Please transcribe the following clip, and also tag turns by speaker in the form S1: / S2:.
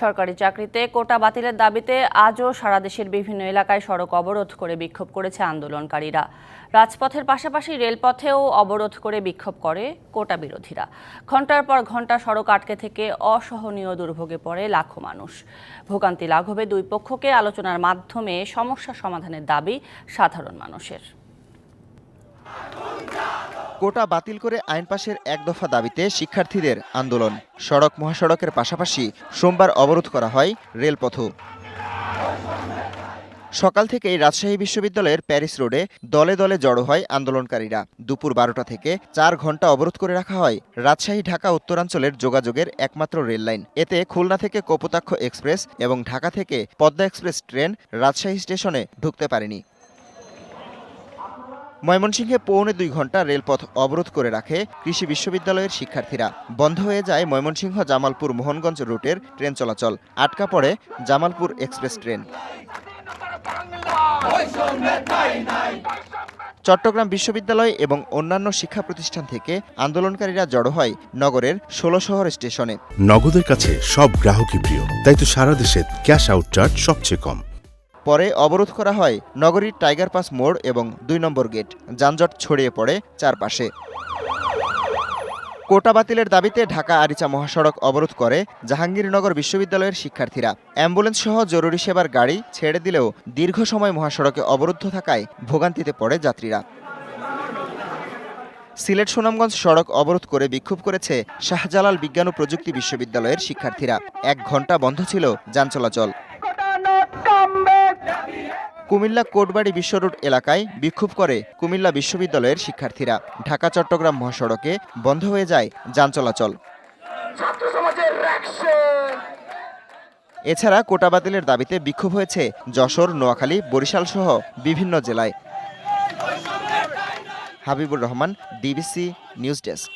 S1: সরকারি চাকরিতে কোটা বাতিলের দাবিতে আজও সারা দেশের বিভিন্ন এলাকায় সড়ক অবরোধ করে বিক্ষোভ করেছে আন্দোলনকারীরা। রাজপথের পাশাপাশি রেলপথেও অবরোধ করে বিক্ষোভ করে কোটা বিরোধীরা। ঘণ্টার পর ঘণ্টা সড়ক আটকে থেকে অসহনীয় দুর্ভোগে পড়ে লাখো মানুষ। ভোগান্তি লাঘবে দুই পক্ষকে, আলোচনার মাধ্যমে সমস্যা সমাধানের দাবি সাধারণ মানুষের।
S2: কোটা বাতিল করে আইন পাশের এক দফা দাবিতে শিক্ষার্থীদের আন্দোলন। সড়ক মহাসড়কের পাশাপাশি সোমবার অবরোধ করা হয় রেলপথও। সকাল থেকেই রাজশাহী বিশ্ববিদ্যালয়ের প্যারিস রোডে দলে দলে জড়ো হয় আন্দোলনকারীরা। দুপুর বারোটা থেকে চার ঘণ্টা অবরোধ করে রাখা হয় রাজশাহী, ঢাকা, উত্তরাঞ্চলের যোগাযোগের একমাত্র রেল লাইন। এতে খুলনা থেকে কপোতাক্ষ এক্সপ্রেস এবং ঢাকা থেকে পদ্মা এক্সপ্রেস ট্রেন রাজশাহী স্টেশনে ঢুকতে পারেনি। ময়মনসিংহে পৌনে দুই ঘণ্টা রেলপথ অবরোধ করে রাখে কৃষি বিশ্ববিদ্যালয়ের শিক্ষার্থীরা। বন্ধ হয়ে যায় ময়মনসিংহ জামালপুর মোহনগঞ্জ রুটের ট্রেন চলাচল। আটকা পড়ে জামালপুর এক্সপ্রেস ট্রেন। চট্টগ্রাম বিশ্ববিদ্যালয় এবং অন্যান্য শিক্ষা প্রতিষ্ঠান থেকে আন্দোলনকারীরা জড়ো হয় নগরের ষোলশহর স্টেশনে।
S3: নগদের কাছে সব গ্রাহকই প্রিয়, তাই তো সারা দেশে ক্যাশ আউট চার্জ সবচেয়ে কম।
S2: পরে অবরোধ করা হয় নগরীর টাইগার পাস মোড় এবং দুই নম্বর গেট। যানজট ছড়িয়ে পড়ে চারপাশে। কোটা বাতিলের দাবিতে ঢাকা আরিচা মহাসড়ক অবরোধ করে জাহাঙ্গীরনগর বিশ্ববিদ্যালয়ের শিক্ষার্থীরা। অ্যাম্বুলেন্স সহ জরুরি সেবার গাড়ি ছেড়ে দিলেও দীর্ঘ সময় মহাসড়কে অবরুদ্ধ থাকায় ভোগান্তিতে পড়ে যাত্রীরা। সিলেট সুনামগঞ্জ সড়ক অবরোধ করে বিক্ষোভ করেছে শাহজালাল বিজ্ঞান ও প্রযুক্তি বিশ্ববিদ্যালয়ের শিক্ষার্থীরা। এক ঘণ্টা বন্ধ ছিল যান চলাচল। কুমিল্লা কোটবাড়ি বিশ্ব রোড এলাকায় বিক্ষোভ করে কুমিল্লা বিশ্ববিদ্যালয়ের শিক্ষার্থীরা। ঢাকা চট্টগ্রাম মহাসড়কে বন্ধ হয়ে যায় যান চলাচল। এছাড়া কোটা বাতিলের দাবিতে বিক্ষোভ হয়েছে যশোর নোয়াখালী বরিশাল সহ বিভিন্ন জেলায়। Habibur Rahman DBC news desk.